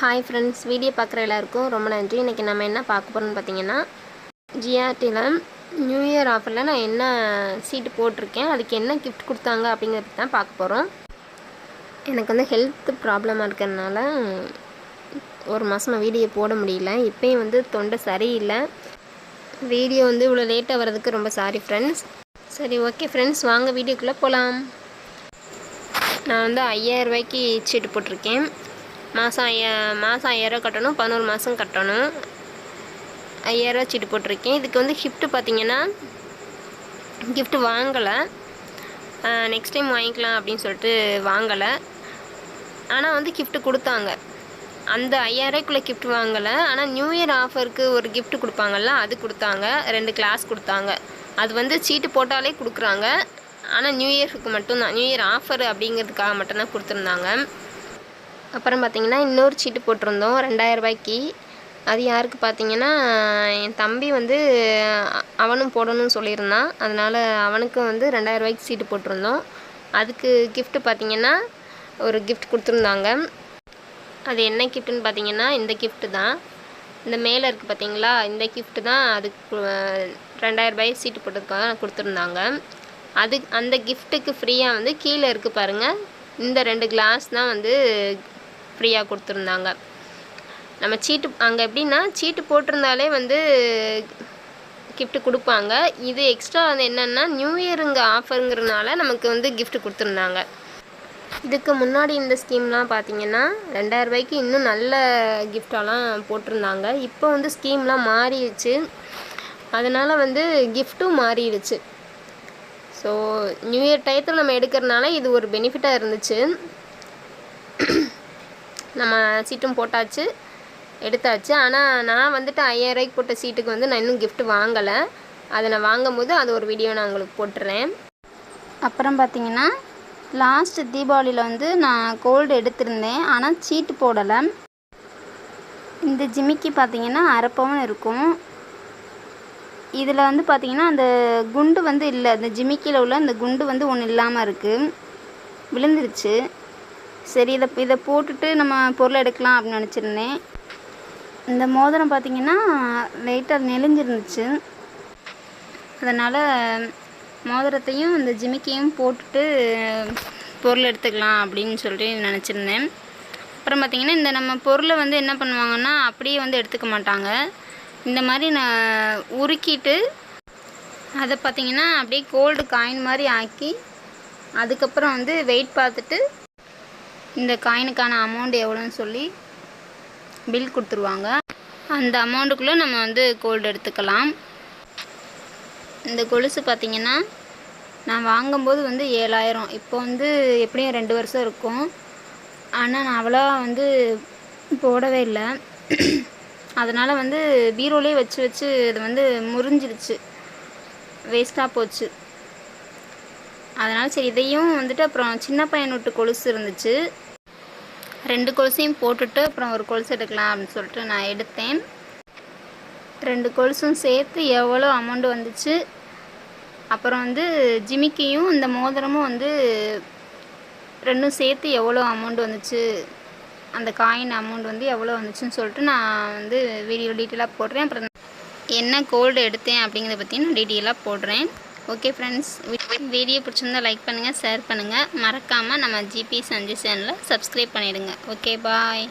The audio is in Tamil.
ஹாய் ஃப்ரெண்ட்ஸ் வீடியோ பார்க்குற எல்லாருக்கும் ரொம்ப நன்றி. இன்றைக்கி நம்ம என்ன பார்க்க போகிறோம்னு பார்த்தீங்கன்னா ஜிஆர்டியில் நியூ இயர் ஆஃபரில் நான் என்ன சீட்டு போட்டிருக்கேன் அதுக்கு என்ன கிஃப்ட் கொடுத்தாங்க அப்படிங்கிறது தான் பார்க்க போகிறோம் எனக்கு வந்து ஹெல்த் ப்ராப்ளமாக இருக்கிறதுனால ஒரு மாதமாக வீடியோ போட முடியல. இப்போயும் வந்து தொண்டை சரியில்லை. வீடியோ வந்து இவ்வளோ லேட்டாக வர்றதுக்கு ரொம்ப சாரி ஃப்ரெண்ட்ஸ் சரி ஓகே ஃப்ரெண்ட்ஸ் வாங்க வீடியோக்குள்ளே போகலாம் நான் வந்து ஐயாயிரம் ரூபாய்க்கு சீட்டு போட்டிருக்கேன். மாதம் ஐயா மாதம் ஐயாயிரம் கட்டணும் பதினோரு மாதம் கட்டணும். ஐயாயிரம் சீட்டு போட்டிருக்கேன். இதுக்கு வந்து கிஃப்ட்டு பார்த்தீங்கன்னா கிஃப்ட்டு வாங்கலை. நெக்ஸ்ட் டைம் வாங்கிக்கலாம் அப்படின்னு சொல்லிட்டு வாங்கலை. ஆனால் வந்து கிஃப்ட்டு கொடுத்தாங்க. அந்த ஐயாயிரக்குள்ளே கிஃப்ட் வாங்கலை. ஆனால் நியூ இயர் ஆஃபருக்கு ஒரு கிஃப்ட் கொடுப்பாங்கல்ல அது கொடுத்தாங்க. ரெண்டு கிளாஸ் கொடுத்தாங்க. அது வந்து சீட்டு போட்டாலே கொடுக்குறாங்க. ஆனால் நியூ இயருக்கு மட்டும்தான். நியூ இயர் ஆஃபர் அப்படிங்கிறதுக்காக மட்டும்தான் கொடுத்துருந்தாங்க. அப்புறம் பார்த்தீங்கன்னா இன்னொரு சீட்டு போட்டிருந்தோம் ரெண்டாயிரம் ரூபாய்க்கு அது யாருக்கு பார்த்தீங்கன்னா என் தம்பி வந்து அவனும் போடணும்னு சொல்லியிருந்தான். அதனால் அவனுக்கும் வந்து ரெண்டாயிரம் ரூபாய்க்கு சீட்டு போட்டிருந்தோம். அதுக்கு கிஃப்ட்டு பார்த்தீங்கன்னா ஒரு கிஃப்ட் கொடுத்துருந்தாங்க. அது என்ன கிஃப்ட்டுன்னு பார்த்தீங்கன்னா இந்த கிஃப்ட்டு தான். இந்த மேலே இருக்குது பார்த்தீங்களா இந்த கிஃப்ட்டு தான் அதுக்கு ரெண்டாயிரம் ரூபாய் சீட்டு போட்டதுக்காக கொடுத்துருந்தாங்க. அது அந்த கிஃப்ட்டுக்கு ஃப்ரீயாக வந்து கீழே இருக்குது பாருங்கள் இந்த ரெண்டு கிளாஸ் தான் வந்து ஃப்ரீயாக கொடுத்துருந்தாங்க. நம்ம சீட்டு அங்கே எப்படின்னா சீட்டு போட்டிருந்தாலே வந்து கிஃப்ட்டு கொடுப்பாங்க. இது எக்ஸ்ட்ரா வந்து என்னென்னா நியூ இயருங்க ஆஃபருங்கிறனால நமக்கு வந்து கிஃப்ட்டு கொடுத்துருந்தாங்க. இதுக்கு முன்னாடி இந்த ஸ்கீம்லாம் பார்த்தீங்கன்னா ரெண்டாயிரம் ரூபாய்க்கு இன்னும் நல்ல கிஃப்டெல்லாம் போட்டிருந்தாங்க. இப்போ வந்து ஸ்கீம்லாம் மாறிடுச்சு. அதனால் வந்து கிஃப்ட்டும் மாறிடுச்சு. ஸோ நியூ இயர் டயத்தில் நம்ம எடுக்கிறனால இது ஒரு பெனிஃபிட்டாக இருந்துச்சு. நம்ம சீட்டும் போட்டாச்சு எடுத்தாச்சு. ஆனால் நான் வந்துட்டு ஐயாயிரரூபாய்க்கு போட்ட சீட்டுக்கு வந்து நான் இன்னும் கிஃப்ட் வாங்கலை. அதை நான் வாங்கும்போது அது ஒரு வீடியோ நான் உங்களுக்கு போட்டுறேன். அப்புறம் பார்த்தீங்கன்னா லாஸ்ட் தீபாவளியில் வந்து நான் கோல்டு எடுத்திருந்தேன். ஆனால் சீட்டு போடலை. இந்த ஜிமிக்கி பார்த்தீங்கன்னா அரப்பவும் இருக்கும். இதில் வந்து பார்த்திங்கன்னா அந்த குண்டு வந்து இல்லை. அந்த ஜிமிக்கியில் உள்ள அந்த குண்டு வந்து ஒன்று இல்லாமல் இருக்குது விழுந்துருச்சு. சரி இதை இதை போட்டுட்டு நம்ம பொருள் எடுக்கலாம் அப்படின்னு நினச்சிருந்தேன். இந்த மோதிரம் பார்த்தீங்கன்னா லைட்டாக நெளிஞ்சிருந்துச்சு. அதனால் மோதிரத்தையும் இந்த ஜிமிக்கியும் போட்டுட்டு பொருள் எடுத்துக்கலாம் அப்படின்னு சொல்லிட்டு நினச்சிருந்தேன். அப்புறம் பார்த்திங்கன்னா இந்த நம்ம பொருளை வந்து என்ன பண்ணுவாங்கன்னா அப்படியே வந்து எடுத்துக்க மாட்டாங்க. இந்த மாதிரி நான் உருக்கிட்டு அதை பார்த்திங்கன்னா அப்படியே கோல்டு காயின் மாதிரி ஆக்கி அதுக்கப்புறம் வந்து வெயிட் பார்த்துட்டு இந்த காயினுக்கான அமௌண்ட் எவ்வளோன்னு சொல்லி பில் கொடுத்துருவாங்க. அந்த அமௌண்ட்டுக்குள்ளே நம்ம வந்து கோல்டு எடுத்துக்கலாம். இந்த கொலுசு பார்த்தீங்கன்னா நான் வாங்கும்போது வந்து ஏழாயிரம். இப்போ வந்து எப்படியும் ரெண்டு வருஷம் இருக்கும். ஆனால் நான் அவ்வளோ வந்து போடவே இல்லை. அதனால் வந்து பீரோலே வச்சு வச்சு இது வந்து முறிஞ்சிருச்சு. வேஸ்ட்டாக போச்சு. அதனால் சரி இதையும் வந்துட்டு அப்புறம் சின்ன பையன் விட்டு கொலுசு இருந்துச்சு. ரெண்டு கொலுசையும் போட்டுட்டு அப்புறம் ஒரு கொலுசு எடுக்கலாம் அப்படின்னு சொல்லிட்டு நான் எடுத்தேன். ரெண்டு கொலுசும் சேர்த்து எவ்வளோ அமௌண்ட் வந்துச்சு? அப்புறம் வந்து ஜிமிக்கியும் இந்த மோதிரமும் வந்து ரெண்டும் சேர்த்து எவ்வளோ அமௌண்ட் வந்துச்சு? அந்த காயின் அமௌண்ட் வந்து எவ்வளோ வந்துச்சுன்னு சொல்லிட்டு நான் வந்து வீடியோ டீட்டெயிலாக போடுறேன். அப்புறம் என்ன கோல்டு எடுத்தேன் அப்படிங்கிறத பற்றி நான் டீட்டெயிலாக போடுறேன். ஓகே ஃப்ரெண்ட்ஸ் வீடியோ பிடிச்சிருந்தா லைக் பண்ணுங்கள் ஷேர் பண்ணுங்கள் மறக்காமல் நம்ம ஜிபி சஞ்சய் சேனலை சப்ஸ்கிரைப் பண்ணிவிடுங்க ஓகே பாய்